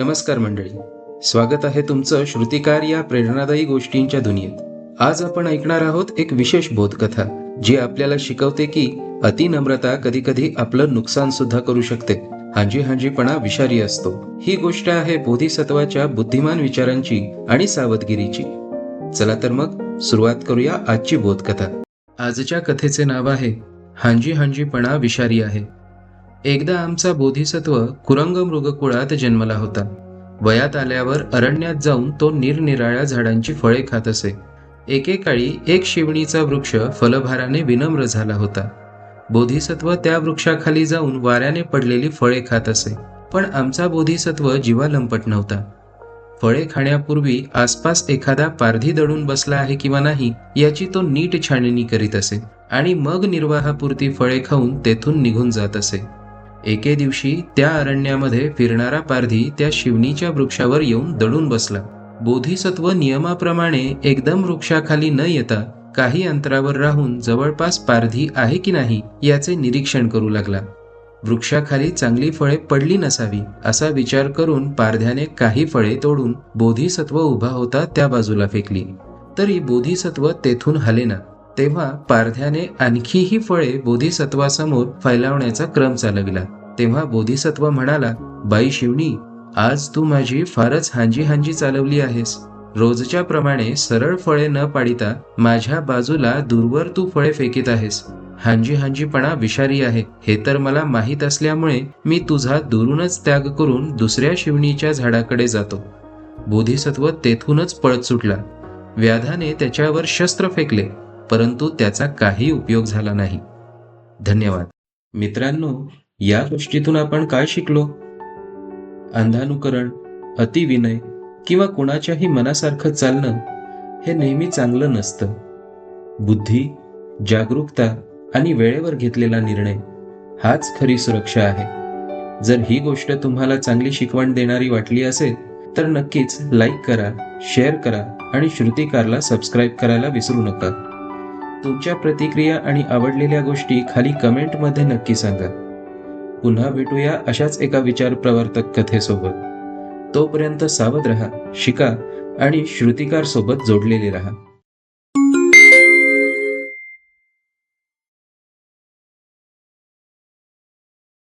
नमस्कार मंडळी. स्वागत आहे तुमचं श्रुतिकार या प्रेरणादायी गोष्टींच्या दुनियेत. आज आपण ऐकणार आहोत एक विशेष बोधकथा जी आपल्याला शिकवते की अतिनम्रता कधी कधी आपलं नुकसान सुद्धा करू शकते. हांजी हांजीपणा विषारी असतो. ही गोष्ट आहे बोधिसत्वाच्या बुद्धिमान विचारांची आणि सावधगिरीची. चला तर मग सुरुवात करूया आजची बोधकथा. आजच्या कथेचे नाव आहे हांजी हांजीपणा विषारी आहे. एकदा आमचा बोधिसत्व कुरंग मृगकुळात जन्मला होता. वयात आल्यावर अरण्यात जाऊन तो निरनिराळ्या झाडांची फळे खात असे. एकेकाळी एक शिवणीचा वृक्ष फलभाराने विनम्र झाला होता. बोधिसत्व त्या वृक्षाखाली जाऊन वाऱ्याने पडलेली फळे खात असे. पण आमचा बोधिसत्व जीवा लंपट नव्हता. फळे खाण्यापूर्वी आसपास एखादा पारधी दडून बसला आहे किंवा नाही याची तो नीट छाणणी करीत असे. आणि मग निर्वाहापुरती फळे खाऊन तेथून निघून जात असे. एके दिवशी त्या अरण्यामध्ये फिरणारा पारधी त्या शिवणीच्या वृक्षावर येऊन दडून बसला. बोधिसत्व नियमाप्रमाणे एकदम वृक्षाखाली न येता काही अंतरावर राहून जवळपास पारधी आहे की नाही याचे निरीक्षण करू लागला. वृक्षाखाली चांगली फळे पडली नसावी असा विचार करून पारध्याने काही फळे तोडून बोधिसत्व उभा होता त्या बाजूला फेकली. तरी बोधिसत्व तेथून हलेना. तेव्हा पारध्याने आणखीही फळे बोधिसत्वासमोर फैलावण्याचा क्रम चालविला. तेव्हा बोधिसत्व म्हणाला बाई शिवणी आज तू माझी फारच हांजी हांजी चालवली आहेस. रोजच्या प्रमाणे सरळ फळे न पाडिता माझ्या बाजूला दूरवर तू फळे फेकीत आहेस. हांजी हांजीपणा विषारी आहे. हे तर मला माहीत असल्यामुळे मी तुझा दुरूनच त्याग करून दुसऱ्या शिवणीच्या झाडाकडे जातो. बोधिसत्व तेथूनच पळत सुटला. व्याधाने त्याच्यावर शस्त्र फेकले. परंतु त्याचा काही उपयोग झाला नाही. धन्यवाद. मित्रांनो या गोष्टीतून आपण काय शिकलो? अंधानुकरण अतिविनय किंवा कुणाच्याही मनासारखं चालणं हे नेहमी चांगलं नसतं. बुद्धी जागरूकता आणि वेळेवर घेतलेला निर्णय हाच खरी सुरक्षा आहे. जर ही गोष्ट तुम्हाला चांगली शिकवण देणारी वाटली असेल तर नक्कीच लाईक करा शेअर करा आणि श्रुतिकारला सबस्क्राईब करायला विसरू नका. तुमच्या प्रतिक्रिया आणि आवडलेल्या गोष्टी खाली कमेंटमध्ये नक्की सांगा. पुन्हा भेटूया अशाच एका विचार प्रवर्तक कथेसोबत. तोपर्यंत सावध रहा शिका आणि श्रुतिकार सोबत जोडलेले रहा.